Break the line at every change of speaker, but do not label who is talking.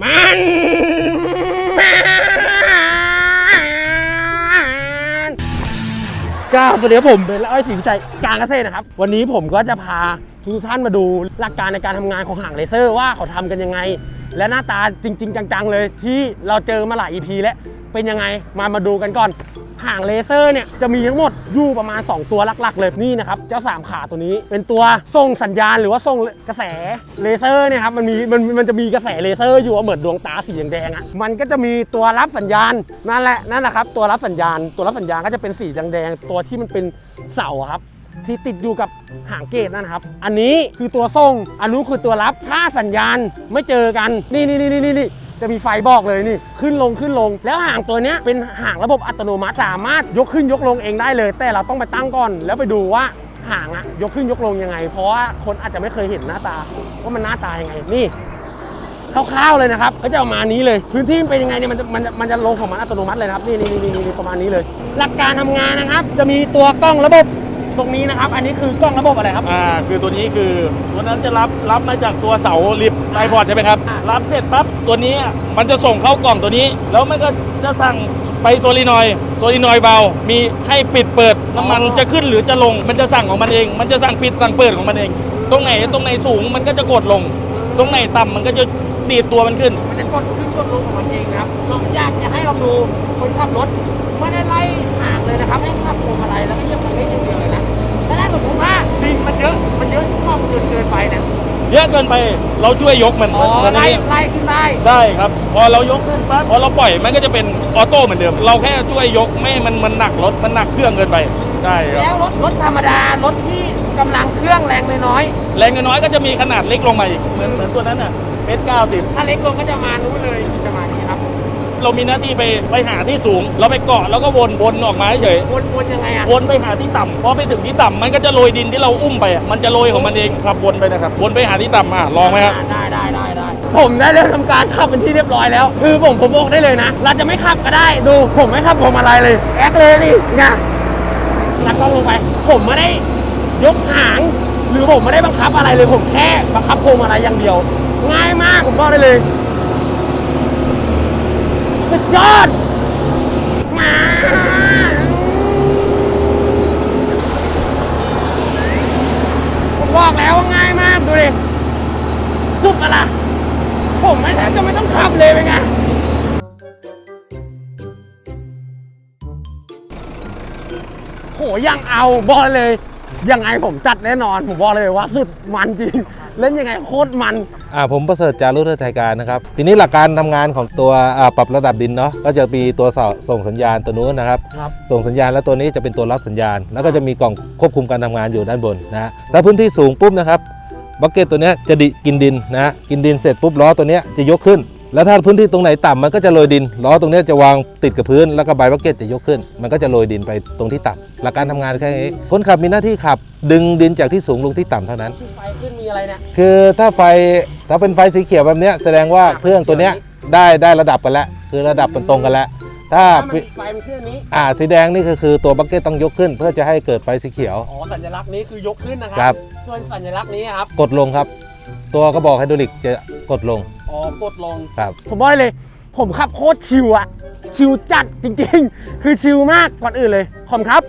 มันก้าวสวัสดีครับผมเป็นอ้อยศรีวิชัยการเกษตรนะครับ วันนี้ผมก็จะพาทุกท่านมาดูหลักการในการทำงานของหางเลเซอร์ว่าเขาทำกันยังไง และหน้าตาจริง ๆ จัง ๆ เลยที่เราเจอมาหลาย EP แล้วเป็นยังไงมามาดูกันก่อน ห่างเลเซอร์เนี่ยจะมีทั้งหมดอยู่ประมาณ 2 ตัวหลักๆ เลยนี่นะครับเจ้าสามขาตัวนี้เป็นตัวส่งสัญญาณหรือว่าส่งกระแสเลเซอร์เนี่ยครับมันมีมันมันจะมีกระแสเลเซอร์อยู่เหมือนดวงตาสีแดงๆอะมันก็จะมีตัวรับสัญญาณนั่นแหละนั่นแหละครับตัวรับสัญญาณ ตัวรับสัญญาณก็จะเป็นสีแดงๆตัวที่มันเป็นเสาครับที่ติดอยู่กับหางเกตนั่นนะครับ อันนี้คือตัวส่ง อันนู้นคือตัวรับ ถ้าสัญญาณไม่เจอกัน นี่นี่นี่นี่นี่ จะมีไฟบอกเลยนี่ ขึ้นลงขึ้นลง แล้วหางตัวเนี้ยเป็นหางระบบอัตโนมัติสามารถยกขึ้นยกลงเองได้เลย แต่เราต้องไปตั้งก่อน แล้วไปดูว่าหางอะยกขึ้นยกลงยังไง เพราะว่าคนอาจจะไม่เคยเห็นหน้าตาว่ามันหน้าตายังไงนี่คร่าวๆเลยนะครับ ก็จะประมาณนี้เลย พื้นที่มันเป็นยังไงเนี่ยมันจะมันจะมันจะลงของมันอัตโนมัติเลยนะครับ นี่นี่นี่นี่นี่ประมาณนี้เลย หลักการทำงานนะครับ จะมีตัวกล้องระบบ ตรงนี้นะครับ อันนี้คือกล้องระบบอะไรครับ
อ่าคือตัวนี้คือตัวนั้นจะรับรับมาจากตัวเสาลิฟต์ไอพอดใช่ไหมครับ
อ่า
รับเสร็จปั๊บตัวนี้มันจะส่งเข้ากล่องตัวนี้ แล้วมันก็จะสั่งไปโซลินอยด์โซลินอยด์เบา มีให้ปิดเปิดน้ำมันจะขึ้นหรือจะลง มันจะสั่งของมันเอง มันจะสั่งปิดสั่งเปิดของมันเอง ตรงไหนตรงไหนสูงมันก็จะกดลง ตรงไหนต่ำมันก็จะดีดตัวมันขึ้น
มันจะกดขึ้นกดลงของมันเองนะครับเราอยากจะให้เราดูคนขับรถไม่ได้ไล่ห่างเลยนะครับ เนี่ย
เยอะเกินไปเราช่วยยกมัน
อ๋อ
เหมือนอัน
ไล่
นี้
ไล่ขึ้นได้
ได้ครับ พอเรายกขึ้นปั๊บพอเราปล่อยมันก็จะเป็นออโต้เหมือนเดิม เราแค่ช่วยยกไม่ให้มันมันหนักรถมันหนักเครื่องเกินไปได้ครับ
แล้วรถรถธรรมดารถที่กำลังเครื่องแรงน้อย
แรงน้อยๆก็จะมีขนาดเล็กลงมาอีกเหมือนเหมือนตัวนั้นอะเมตรเก้าสิบ
ๆถ้าเล็กลงก็จะมานู้นเลยจะมานี้ครับ
เรามีหน้าที่ไปไปหาที่สูง เราไปเกาะแล้วก็วนวนออกมาเฉย
วนวนยังไงอะ
วนไปหาที่ต่ำพอไปถึงที่ต่ำมันก็จะโรยดินที่เราอุ้มไปอะมันจะโรยของมันเองขับวนไปนะครับวนไปหาที่ต่ำอะลองไหมครับ
ได้ได้ได้ได้ผมได้เริ่มทำการขับเป็นที่เรียบร้อยแล้ว คือผมผมบอกได้เลยนะ เราจะไม่ขับก็ได้ดู ผมไม่ขับผมอะไรเลยแอคเลยนี่ไงนักกล้องลงไป ผมไม่ได้ยกหาง หรือผมไม่ได้บังคับอะไรเลยผมแค่บังคับพวงมาลัยอย่างเดียว ง่ายมากผมบอกได้เลย สุดยอดมาผมบอกแล้วว่าง่ายมากดูดิสุดปะล่ะผมไม่แทบจะไม่ต้องขับเลยเป็นไงโหยังเอาบอกเลย ยังไงผมจัดแน่นอน ผมบอกเลยว่าสุดมันจริง เล่นยังไงโคตรมัน
อ่าผมประเสริฐจารุเทศไทยการนะครับ ทีนี้หลักการทำงานของตัวอ่าปรับระดับดินเนาะก็จะมีตัวเสาส่งสัญญาณตัวนู้นนะครับ
ครับ
ส่งสัญญาณแล้วตัวนี้จะเป็นตัวรับสัญญาณ แล้วก็จะมีกล่องควบคุมการทำงานอยู่ด้านบนนะฮะถ้าพื้นที่สูงปุ๊บนะครับบักเก็ตตัวเนี้ยจะดิกินดินนะฮะกินดินเสร็จปุ๊บล้อตัวเนี้ยจะยกขึ้น แล้วถ้าพื้นที่ตรงไหนต่ำมันก็จะโรยดินล้อตรงเนี้ยจะวางติดกับพื้นแล้วก็ใบบักเก็ตจะยกขึ้น มันก็จะโรยดินไปตรงที่ต่ำหลักการทำงานแค่นี้คนขับมีหน้าที่ขับ ดึงดินจากที่สูงลงที่ต่ำเท่านั้น
ที่ไฟขึ้นมีอะไรเนี่ย
คือถ้าไฟถ้าเป็นไฟสีเขียวแบบเนี้ยแสดงว่าเครื่องตัวเนี้ยได้ได้ระดับกันแล้ว คือระดับมันตรงกันแล้ว ถ้า
ถ้ามันมีไฟมันขึ้นอันนี้
อ่าสีแดงนี่ก็คือตัวบักเก็ตต้องยกขึ้น เพื่อจะให้เกิดไฟสีเขียว
อ๋อสัญลักษณ์นี้คือยกขึ้นนะค
ครั
รับ ส่วนสัญลักษณ์นี้ครับ
กดลงครับ ตัวกระบอกไฮดรอลิกจะกดลง
อ๋อกดลง
ครับ
ผมบอกเลย ผมขับโคตรชิวอะชิวจัดจริงๆ คือชิวมากก่อนอื่นเลยขอบคุณครับ